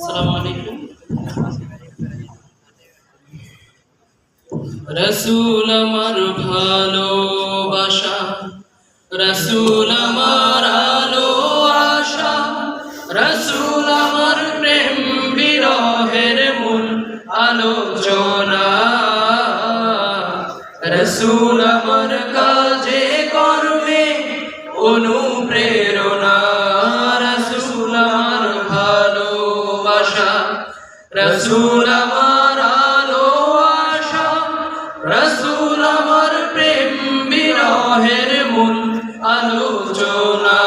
আসসালামু আলাইকুম। রসুল আমার ভালোবাসা, রসুল আমার আলো আশা, রসুল আমার প্রেম বিরহের মূল আলোচনা। রসুল আমার কাজে কর্মে অনুপ্রেরণা রসুল আমার আলো আশা, রসুল আমার প্রেম বিরহের মূল আলোচনা।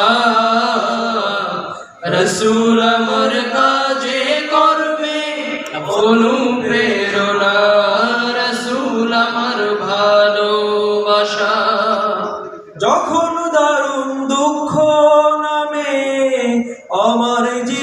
রসুল আমার কাজে কর্মে অনুপ্রেরণা, রসুল আমার ভালোবাসা। যখন দারুণ দুঃখ নামে, আমার জীবন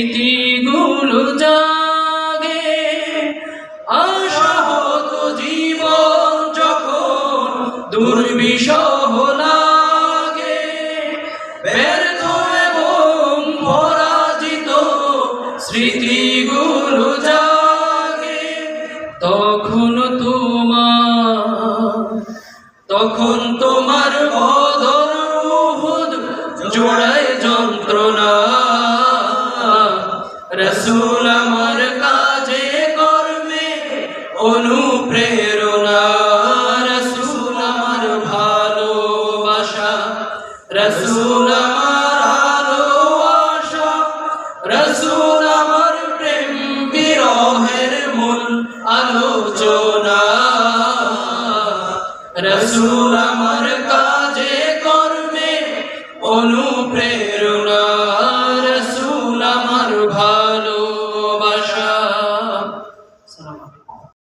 স্মৃতিগুলো জাগে আশা হতো জীবন যখন দুর্বিষহ লাগে। ব্যর্থ এবং পরাজিত স্মৃতিগুলো জাগে, তখন তোমার তখন তোমার বদর উহুদ অনুপ্রেরণা রসুল আমার ভালোবাসা, রসুল আমার আলো রসুল আমার প্রেম বিরহের মূল আলোচনা, রসুল আমার